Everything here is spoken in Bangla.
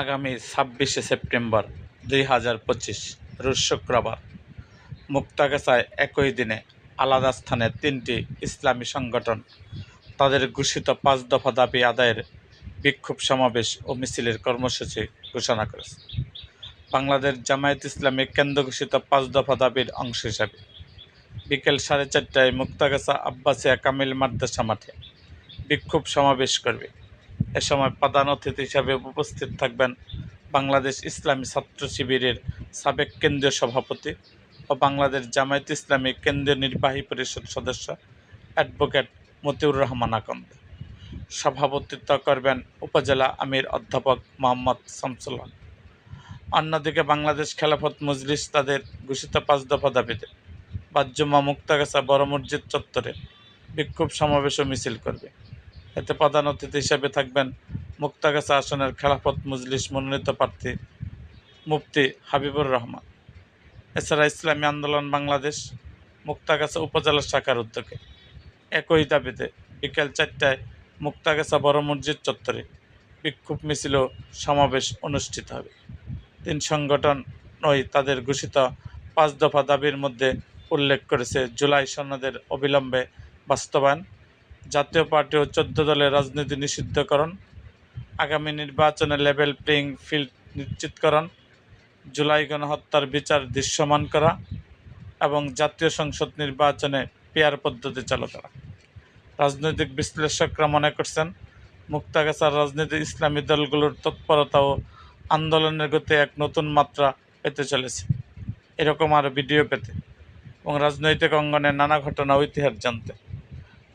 আগামী ছাব্বিশে সেপ্টেম্বর দুই হাজার পঁচিশ, রোজ শুক্রবার। মুক্তাগাছায় একই দিনে আলাদা স্থানে তিনটি ইসলামী সংগঠন, তাদের ঘোষিত পাঁচ দফা দাবি আদায়ের বিক্ষোভ সমাবেশ ও মিছিলের কর্মসূচি ঘোষণা করেছে। বাংলাদেশ জামায়াত ইসলামী কেন্দ্র ঘোষিত পাঁচ দফা দাবির অংশ হিসাবে বিকেল সাড়ে চারটায় মুক্তাগাছা আব্বাসিয়া কামিল মাদ্রাসা মাঠে বিক্ষোভ সমাবেশ করবে। এ সময় প্রধান অতিথি হিসাবে উপস্থিত থাকবেন বাংলাদেশ ইসলামী ছাত্র শিবিরের সাবেক কেন্দ্রীয় সভাপতি ও বাংলাদেশ জামায়াত ইসলামী কেন্দ্রীয় নির্বাহী পরিষদ সদস্য অ্যাডভোকেট মতিউর রহমান আকন্দ। সভাপতিত্ব করবেন উপজেলা আমির অধ্যাপক মোহাম্মদ শামসুল্লাহ অন্যদিকে বাংলাদেশ খেলাফত মজলিস তাদের ঘোষিত পাঁচ দফা দাবিতে বাজ্যমা মুক্তাগাছা বড় মসজিদ চত্বরে বিক্ষোভ সমাবেশ ও মিছিল করবে। এতে প্রধান অতিথি হিসেবে থাকবেন মুক্তাগাছা আসনের খেলাফত মজলিস মনোনীত প্রার্থী মুফতি হাবিবুর রহমান। এছাড়া ইসলামী আন্দোলন বাংলাদেশ মুক্তাগাছা উপজেলা শাখার উদ্যোগে। একই দাবিতে বিকেল চারটায় মুক্তাগাছা বড় মসজিদ চত্বরে বিক্ষোভ মিছিল সমাবেশ অনুষ্ঠিত হবে। তিন সংগঠন ওই তাদের ঘোষিত পাঁচ দফা দাবির মধ্যে উল্লেখ করেছে জুলাই সনদের অবিলম্বে বাস্তবায়ন জাতীয় পার্টি ও চোদ্দ দলের রাজনীতি নিষিদ্ধকরণ, আগামী নির্বাচনে লেভেল প্লেইং ফিল্ড নিশ্চিতকরণ, জুলাই গণহত্যার বিচার দৃশ্যমান করা এবং জাতীয় সংসদ নির্বাচনে পেয়ার পদ্ধতি চালু করা। রাজনৈতিক বিশ্লেষকরা মনে করছেন, মুক্তাগাছার রাজনীতি ইসলামী দলগুলোর তৎপরতা ও আন্দোলনের গতি এক নতুন মাত্রা পেতে চলেছে। এরকম আরও ভিডিও পেতে এবং রাজনৈতিক অঙ্গনে নানা ঘটনা ও ইতিহাস জানতে।